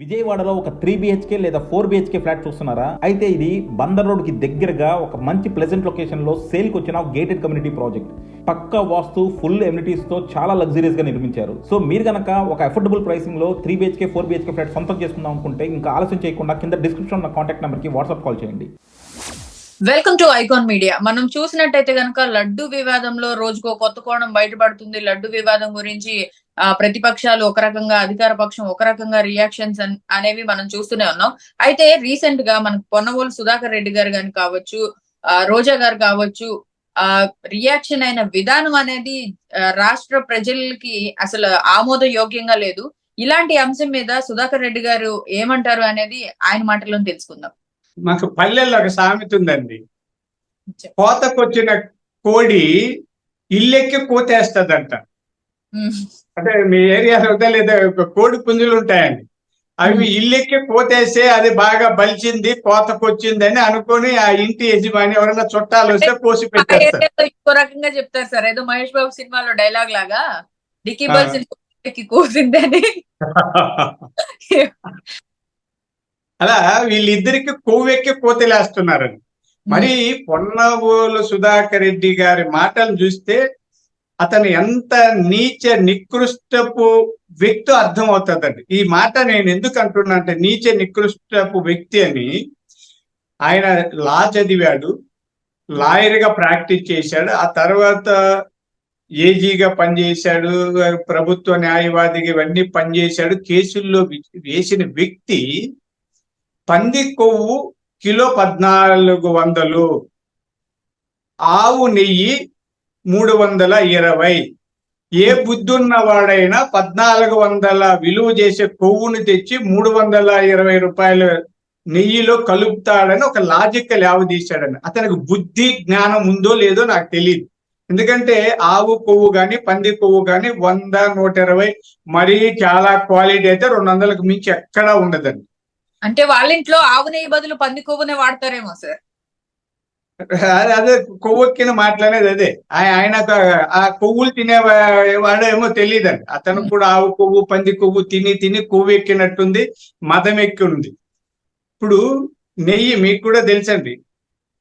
విజయవాడలో ఒక three BHK లేదా ఫోర్ బిహెచ్కే ఫ్లాట్ చూస్తున్నారా? అయితే ఇది బందర్ రోడ్కి దగ్గరగా ఒక మంచి ప్లెజెంట్ లొకేషన్లో సేల్కి వచ్చిన గేటెడ్ కమ్యూనిటీ ప్రాజెక్ట్ పక్క వాస్తు ఫుల్ ఎమ్యూనిటీస్తో చాలా లగ్జరీస్గా నిర్మించారు. సో మీరు గనక ఒక affordable ప్రైసింగ్లో three BHK four BHK flat సొంతం చేసుకుందాం అనుకుంటే ఇంకా ఆలస్యం చేయకుండా కింద డిస్క్రిప్షన్ ఉన్న కాంటాక్ట్ నెంబర్కి వాట్సాప్ కాల్ చేయండి. వెల్కమ్ టు ఐకాన్ మీడియా మనం చూసినట్టయితే కనుక లడ్డు వివాదంలో రోజుకో కొత్త కోణం బయటపడుతుంది. లడ్డు వివాదం గురించి ప్రతిపక్షాలు ఒక రకంగా అధికార పక్షం ఒక రకంగా రియాక్షన్స్ అనేవి మనం చూస్తూనే ఉన్నాం. అయితే రీసెంట్గా మనకు పొన్నవోలు సుధాకర్ రెడ్డి గారు గాని కావచ్చు ఆ రోజా గారు కావచ్చు ఆ రియాక్షన్ అయిన విధానం అనేది రాష్ట్ర ప్రజలకి అసలు ఆమోదయోగ్యంగా లేదు. ఇలాంటి అంశం మీద సుధాకర్ రెడ్డి గారు ఏమంటారు అనేది ఆయన మాటల్లో తెలుసుకుందాం. మాకు పల్లెల్లో ఒక సామెత ఉందండి. కోతకొచ్చిన కోడి ఇల్లెక్కి కోతేస్తదంట. అంటే మీ ఏరియాలో ఉందా లేదా కోడి పుంజులు ఉంటాయండి. అవి ఇల్లెక్కి కోతేస్తే అది బాగా బలిచింది కోతకొచ్చింది అని అనుకొని ఆ ఇంటి యజమాని ఎవరైనా చుట్టాలు వస్తే పెట్టేస్తారు ఏరియాలో ఇంకో రకంగా చెప్తారు సార్. ఏదో మహేష్ బాబు సినిమాలో డైలాగ్ లాగా డిక్కీ ఆ. బల్సి కూసిందని అలా వీళ్ళిద్దరికి కొవ్వెక్కి కోతలేస్తున్నారండి. మరి పొన్నవోలు సుధాకర్ రెడ్డి గారి మాటలు చూస్తే అతను ఎంత నీచ నికృష్టపు వ్యక్తి అర్థం అవుతుందండి ఈ మాట నేను ఎందుకు అంటున్నా అంటే నీచ నికృష్టపు వ్యక్తి అని ఆయన లా చదివాడు లాయర్గా ప్రాక్టీస్ చేశాడు ఆ తర్వాత ఏజీగా పనిచేశాడు ప్రభుత్వ న్యాయవాదిగా ఇవన్నీ పనిచేశాడు. కేసుల్లో వేసిన వ్యక్తి పంది కొవ్వు కిలో పద్నాలుగు వందలు ఆవు నెయ్యి మూడు వందల ఇరవై. ఏ బుద్ధున్నవాడైనా పద్నాలుగు వందల విలువ చేసే కొవ్వును తెచ్చి మూడు వందల ఇరవై రూపాయల నెయ్యిలో కలుపుతాడని ఒక లాజికల్ తీశాడని అతనికి బుద్ధి జ్ఞానం ఉందో లేదో నాకు తెలియదు ఎందుకంటే ఆవు కొవ్వు కానీ పంది కొవ్వు కానీ వంద నూట ఇరవై మరీ చాలా క్వాలిటీ అయితే రెండు వందలకు మించి ఎక్కడా ఉండదండి. అంటే వాళ్ళ ఇంట్లో ఆవు నెయ్యి బదులు పంది కొవ్వునే వాడతారేమో సార్. అదే అదే కొవ్వెక్కిన మాట్లాడేది అదే. ఆయ- ఆయన ఆ కొవ్వులు తినే వాడేమో తెలియదండి అతను కూడా ఆవు కొవ్వు పంది కొవ్వు తిని తిని కొవ్వు ఎక్కినట్టుంది మదం ఎక్కి ఉంది ఇప్పుడు నెయ్యి మీకు కూడా తెలుసండి.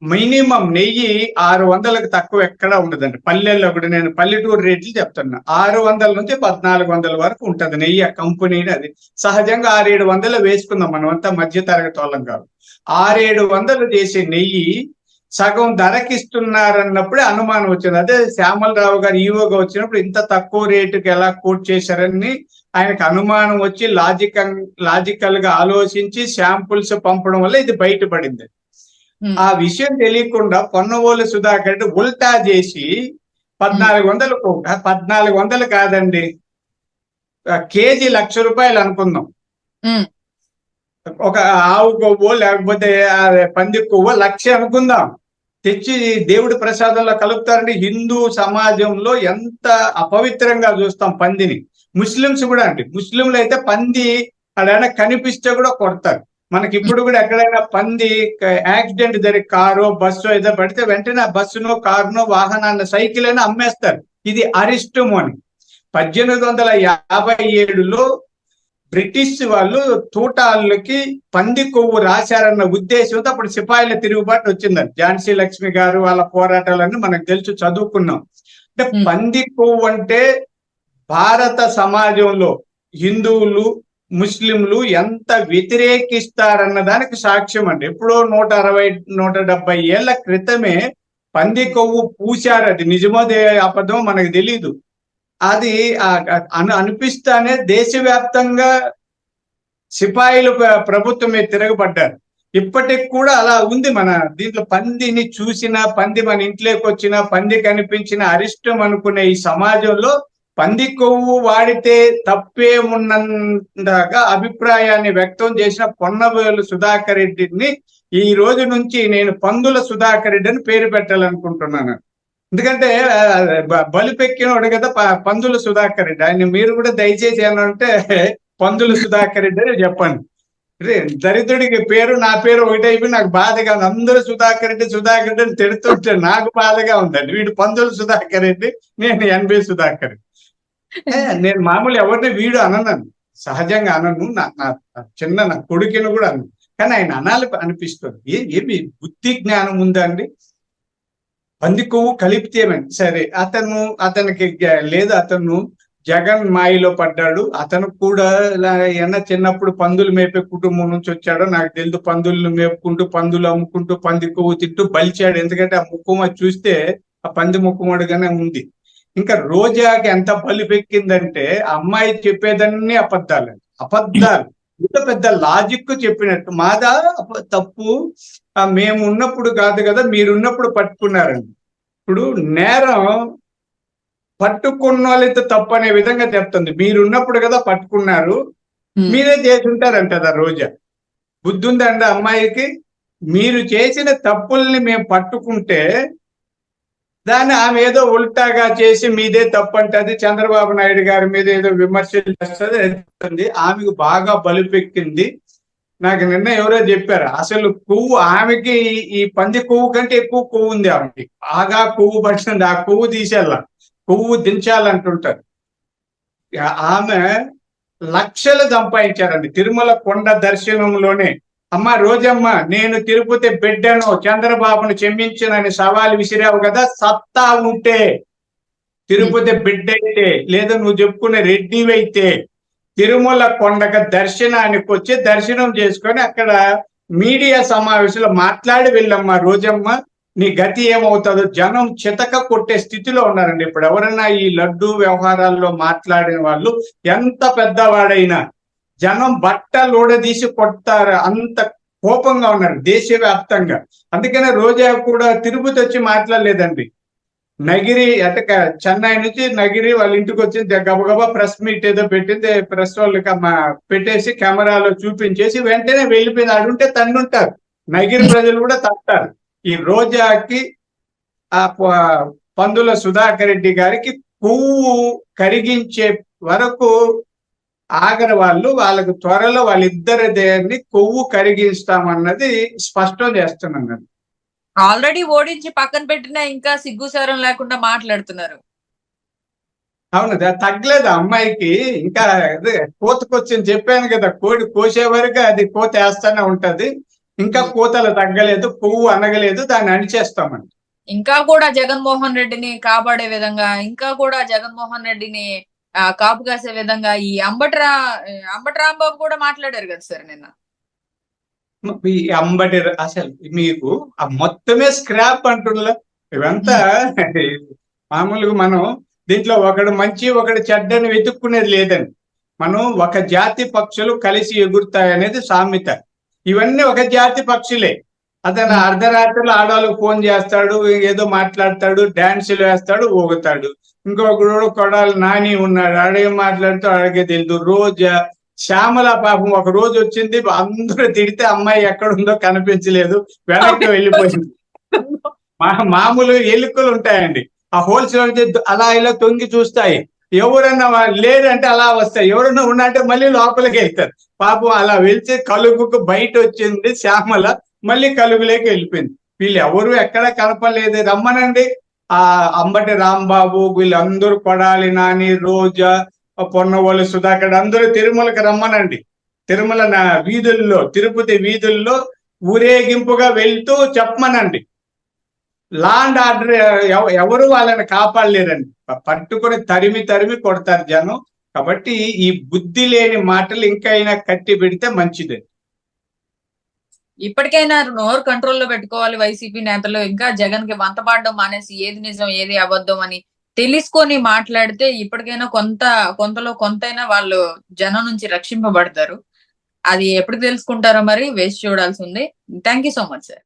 మినిమం నెయ్యి ఆరు వందలకు తక్కువ ఎక్కడా ఉండదండి. పల్లెల్లో కూడా నేను పల్లెటూరు రేట్లు చెప్తున్నా. ఆరు వందల నుంచి పద్నాలుగు వందల వరకు ఉంటది నెయ్యి ఆ కంపెనీ అది. సహజంగా ఆరేడు వందలు వేసుకుందాం మనం అంతా మధ్య తరగతి వాళ్ళం కాదు. ఆరేడు వందలు చేసే నెయ్యి సగం ధరకిస్తున్నారన్నప్పుడే అనుమానం వచ్చింది. అదే శ్యామలరావు గారు ఈవోగా వచ్చినప్పుడు ఇంత తక్కువ రేటుకి ఎలా కోట్ చేశారని ఆయనకు అనుమానం వచ్చి లాజికల్ లాజికల్గా ఆలోచించి శాంపుల్స్ పంపడం వల్ల ఇది బయటపడింది. ఆ విషయం తెలియకుండా పొన్నవోలు సుధాకర్ ఉల్టా చేసి పద్నాలుగు వందలు పద్నాలుగు వందలు కాదండి కేజీ లక్ష రూపాయలు అనుకుందాం. ఒక ఆవు కొవ్వో లేకపోతే పంది కొవ్వో లక్ష అనుకుందాం. తెచ్చి దేవుడి ప్రసాదంలో కలుపుతారండి హిందూ సమాజంలో ఎంత అపవిత్రంగా చూస్తాం పందిని. ముస్లిమ్స్ కూడా అండి. ముస్లింలు అయితే పంది అడైనా కనిపిస్తే కూడా కొడతారు. మనకి ఇప్పుడు కూడా ఎక్కడైనా పంది యాక్సిడెంట్ జరిగి కారు బస్సు ఏదో పడితే వెంటనే ఆ బస్సును కారును వాహనాన్ని సైకిల్ అయినా అమ్మేస్తారు. ఇది అరిష్టము అని పద్దెనిమిది వందల యాభై ఏడులో బ్రిటిష్ వాళ్ళు తూటాలకి పంది కొవ్వు రాశారన్న ఉద్దేశంతో అప్పుడు సిపాయిల తిరుగుబాటు వచ్చిందండి. ఝాన్సీ లక్ష్మి గారు వాళ్ళ పోరాటాలన్నీ మనకు తెలుసు చదువుకున్నాం. అంటే. పంది కొవ్వు అంటే భారత సమాజంలో హిందువులు ముస్లింలు ఎంత వ్యతిరేకిస్తారన్న దానికి సాక్ష్యం అండి. ఎప్పుడో నూట అరవై నూట డెబ్బై ఏళ్ళ క్రితమే పంది కొవ్వు పూశారు. అది నిజమో అబద్ధమో మనకు తెలియదు అది అను అనిపిస్తానే దేశవ్యాప్తంగా సిపాయిలు ప్రభుత్వం మీద తిరగబడ్డారు. ఇప్పటికి కూడా అలా ఉంది మన దీంట్లో పందిని చూసిన పంది మన ఇంట్లోకి వచ్చిన పంది కనిపించిన అరిష్టం అనుకునే ఈ సమాజంలో పంది కొవ్వు వాడితే తప్పేమున్నగా అభిప్రాయాన్ని వ్యక్తం చేసిన పొన్నవేలు సుధాకర్ రెడ్డిని ఈ రోజు నుంచి నేను పందుల సుధాకర్ రెడ్డి అని పేరు పెట్టాలనుకుంటున్నాను. ఎందుకంటే ఆ, బలిపెక్కినోడు కదా పందుల సుధాకర్ రెడ్డి. ఆయన మీరు కూడా దయచేసి ఏమంటే పందుల సుధాకర్ రెడ్డి అని చెప్పండి. దరిద్రుడికి పేరు నా పేరు ఒకటైపోయి నాకు బాధగా ఉంది. అందరూ సుధాకర్ రెడ్డి సుధాకర్ రెడ్డి అని తిడుతుంటే నాకు బాధగా ఉందండి. వీడు పందుల సుధాకర్ రెడ్డి నేను ఎన్బి సుధాకర్ రెడ్డి. నేను మామూలు ఎవరిని వీడు అనను సహజంగా అనను. నా నా చిన్న నా కొడుకుని కూడా అను కానీ ఆయన అనాలి అనిపిస్తుంది. ఏ ఏమి బుద్ధి జ్ఞానం ఉందా అండి పంది కొవ్వు కలిపితేమని సరే అతను అతనికి లేదు అతను జగన్ మాయలో పడ్డాడు. అతను కూడా ఎన్న చిన్నప్పుడు పందులు మేపే కుటుంబం నుంచి వచ్చాడో నాకు తెలియదు పందులను మేపుకుంటూ పందులు అమ్ముకుంటూ పంది కొవ్వు తింటూ బలిచాడు. ఎందుకంటే ఆ ముక్కుమ చూస్తే ఆ పంది ముక్కుమడుగానే ఉంది. ఇంకా రోజాకి ఎంత బలిపెక్కిందంటే అమ్మాయి చెప్పేదన్నీ అబద్ధాలండి. అబద్ధాలు. ఇంత పెద్ద లాజిక్ చెప్పినట్టు. మాదా తప్పు. మేము ఉన్నప్పుడు కాదు కదా మీరున్నప్పుడు పట్టుకున్నారండి. ఇప్పుడు నేరం పట్టుకున్న వాళ్ళైతే తప్పు అనే విధంగా చెప్తుంది. మీరున్నప్పుడు కదా పట్టుకున్నారు. మీరే చేసి ఉంటారంటది ఆ రోజా. బుద్ధి ఉందండి అమ్మాయికి మీరు చేసిన తప్పుల్ని మేము పట్టుకుంటే దాన్ని ఆమె ఏదో ఉల్టాగా చేసి మీదే తప్పు అంటది చంద్రబాబు నాయుడు గారి మీద ఏదో విమర్శలు చేస్తుంది ఆమెకు బాగా బలుపెక్కింది. నాకు నిన్న ఎవరో చెప్పారు అసలు కొవ్వు ఆమెకి ఈ- పంది కొవ్వు కంటే ఎక్కువ కొవ్వు ఉంది ఆమెకి. బాగా కొవ్వు పట్టింది ఆ కొవ్వు తీసేయాల. కొవ్వు దించాలంటుంటారు. ఆమె లక్షలు సంపాదించారండి. తిరుమల కొండ దర్శనంలోనే అమ్మ రోజమ్మ నేను తిరుపతి బిడ్డను చంద్రబాబును క్షమించనని సవాల్ విసిరావు కదా సత్తా ఉంటే తిరుపతి బిడ్డ అయితే లేదా నువ్వు చెప్పుకునే రెడ్డివైతే తిరుమల కొండక దర్శనానికి వచ్చి దర్శనం చేసుకొని అక్కడ మీడియా సమావేశంలో మాట్లాడి వెళ్ళమ్మా రోజమ్మ నీ గతి ఏమవుతుందో జనం చితక కొట్టే స్థితిలో ఉన్నారండి. ఇప్పుడు ఎవరైనా ఈ లడ్డు వ్యవహారాల్లో మాట్లాడిన వాళ్ళు ఎంత పెద్దవాడైనా జనం బట్టలు ఊడదీసి కొడతారు అంత కోపంగా ఉన్నారు దేశవ్యాప్తంగా. అందుకనే రోజా కూడా తిరుపతి వచ్చి మాట్లాడలేదండి. నగిరి అంటే చెన్నై నుంచి నగిరి వాళ్ళ ఇంటికి వచ్చింది. గబగబా ప్రెస్ మీట్ ఏదో పెట్టింది. ప్రెస్ వాళ్ళకి పెట్టేసి కెమెరాలో చూపించేసి వెంటనే వెళ్ళిపోయింది. అడుంటే తన్నుంటారు నగిరి ప్రజలు కూడా తట్టారు. ఈ రోజాకి ఆ ప- పందుల సుధాకర్ రెడ్డి గారికి పువ్వు కరిగించే వరకు ఆగర వాళ్ళు వాళ్ళకు త్వరలో వాళ్ళిద్దరి దేన్ని కొవ్వు కరిగిస్తామన్నది స్పష్టం చేస్తున్నాను ఆల్రెడీ ఓడించి పక్కన పెట్టినా ఇంకా సిగ్గుసారం లేకుండా మాట్లాడుతున్నారు. అవును తగ్గలేదు అమ్మాయికి. ఇంకా అదే కోతకొచ్చింది చెప్పాను కదా కోడి కోసే వరకు అది కోత వేస్తానే ఉంటది. ఇంకా కోతలు తగ్గలేదు పువ్వు అనగలేదు దాన్ని అణిచేస్తామండి ఇంకా కూడా జగన్మోహన్ రెడ్డిని కాపాడే విధంగా ఇంకా కూడా జగన్మోహన్ రెడ్డిని కాపు కాసే విధంగా ఈ అంబట్రా అంబటి రాంబాబు కూడా మాట్లాడారు కదా సార్ నిన్న. ఈ అంబటి అసలు మీకు ఆ మొత్తమే స్క్రాప్ అంటున్నా ఇవంతా మామూలుగా మనం దీంట్లో ఒకడు మంచి ఒకడు చెడ్డని వెతుక్కునేది లేదండి. మనం ఒక జాతి పక్షులు కలిసి ఎగురుతాయి అనేది సామెత. ఇవన్నీ ఒక జాతి పక్షులే. అతను అర్ధరాత్రిలో ఆడవాళ్ళకి ఫోన్ చేస్తాడు ఏదో మాట్లాడతాడు డాన్సులు వేస్తాడు ఊగుతాడు. ఇంకొకడు కొడాలి నాని ఉన్నాడు. అడిగి మాట్లాడుతూ అడిగే తెలియదు రోజా శ్యామల పాపం ఒక రోజు వచ్చింది అందరూ తిడితే అమ్మాయి ఎక్కడుందో కనిపించలేదు. వెనక్కి వెళ్ళిపోయింది. మా- మామూలు ఎలుకలు ఉంటాయండి. ఆ హోల్సేల్ అలా ఇలా తొంగి చూస్తాయి. ఎవరన్నా లేదంటే అలా వస్తాయి. ఎవరన్నా ఉన్నంటే మళ్ళీ లోపలికి వెళ్తారు. పాపం అలా వెళ్తే కలుగుకు బయట వచ్చింది శ్యామల మళ్ళీ కలుగులోకి వెళ్ళిపోయింది. వీళ్ళు ఎవరు ఎక్కడ కనపడలేదు. రమ్మనండి. ఆ అంబటి రాంబాబు వీళ్ళందరూ కొడాలి నాని రోజా పొన్నవోలు సుధాకర్ అందరూ తిరుమలకి రమ్మనండి. తిరుమల నా వీధుల్లో తిరుపతి వీధుల్లో ఊరేగింపుగా వెళ్తూ చెప్పమనండి. లాండ్ ఆర్డర్ ఎవరు వాళ్ళని కాపాడలేరండి. పట్టుకొని తరిమి తరిమి కొడతారు జనం. కాబట్టి ఈ బుద్ధి లేని మాటలు ఇంకైనా కట్టి పెడితే మంచిది. ఇప్పటికైనా నోరు కంట్రోల్లో పెట్టుకోవాలి వైసీపీ నేతలు. ఇంకా జగన్కి వంతపాడడం మానేసి ఏది నిజం ఏది అబద్ధం అని తెలుసుకొని మాట్లాడితే ఇప్పటికైనా కొంత కొంతలో కొంతైనా వాళ్ళు జనం నుంచి రక్షింపబడతారు. అది ఎప్పుడు తెలుసుకుంటారో మరి వేసి చూడాల్సి ఉంది. Thank you so much sir